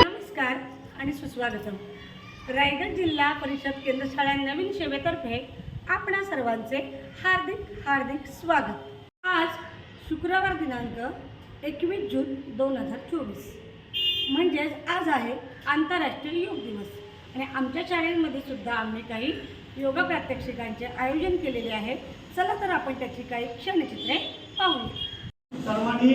नमस्कार आणि सुस्वागतम. रायगड जिल्हा परिषद केंद्रशाळा नवीन सेवेतर्फे आपणा सर्वांचे हार्दिक हार्दिक स्वागत. आज शुक्रवार दिनांक एकवीस जून दोन हजार चोवीस. म्हणजेच आज आहे आंतरराष्ट्रीय योग दिवस. आणि आमच्या शाळेमध्ये सुद्धा आम्ही काही योगा प्रात्यक्षिकांचे आयोजन केलेले आहे. चला तर आपण त्याची काही क्षणचित्रे पाहूया. सर्वांनी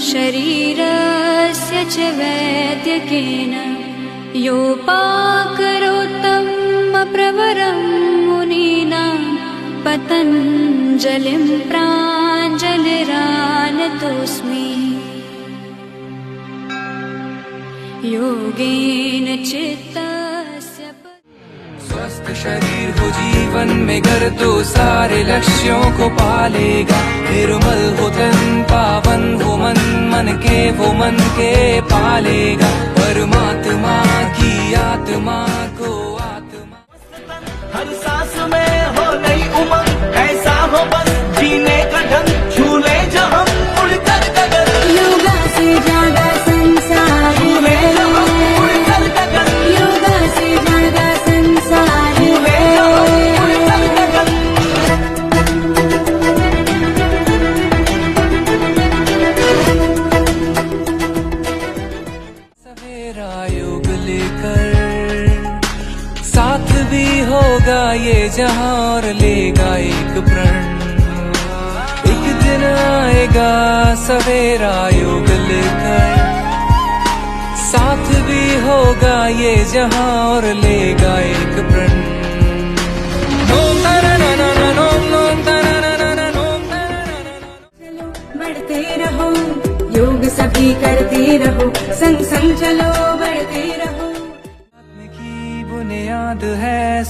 शरीरस्य च वैद्यकेन योपाकरोत्तमप्रवरं मुनीनां पतञ्जलिं प्राञ्जलिरानतोऽस्मि। योगेन चित्त स्वस्थ शरीर हो जीवन में कर तो सारे लक्ष्यों को पालेगा। निर्मल हो तन, पावन हो मन मन के वो मन के पालेगा। परमात्मा की सवेरा योग लेकर। साथ भी होगा ये जहाँ और लेगा एक प्रण। एक दिन आएगा सवेरा योग लेकर। साथ भी होगा ये जहाँ और लेगा एक प्रण।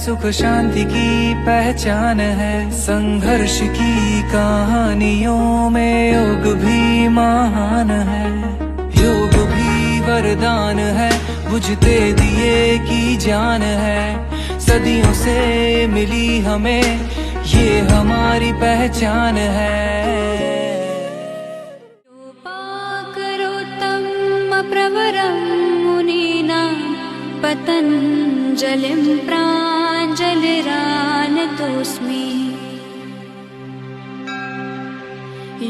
सुख शांति की पहचान है। संघर्ष की कहानियों में योग भी महान है। योग भी वरदान है, बुझते दिए की जान है। सदियों से मिली हमें, ये हमारी पहचान है। योपाकरोत्तम प्रवरं मुनीनां पतञ्जलिं प्राञ्जलिरानतोऽस्मि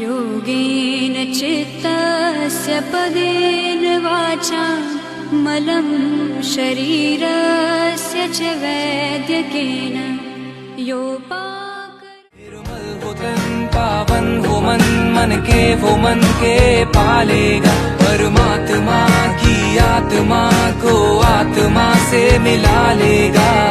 योगेन चित्तस्य पदेन वाचा मलं शरीरस्य च वैद्यकेन। योपाक पावन, हो मन मन के वो मन के पालेगा। परमात्मा की आत्मा को आत्मा से मिला लेगा।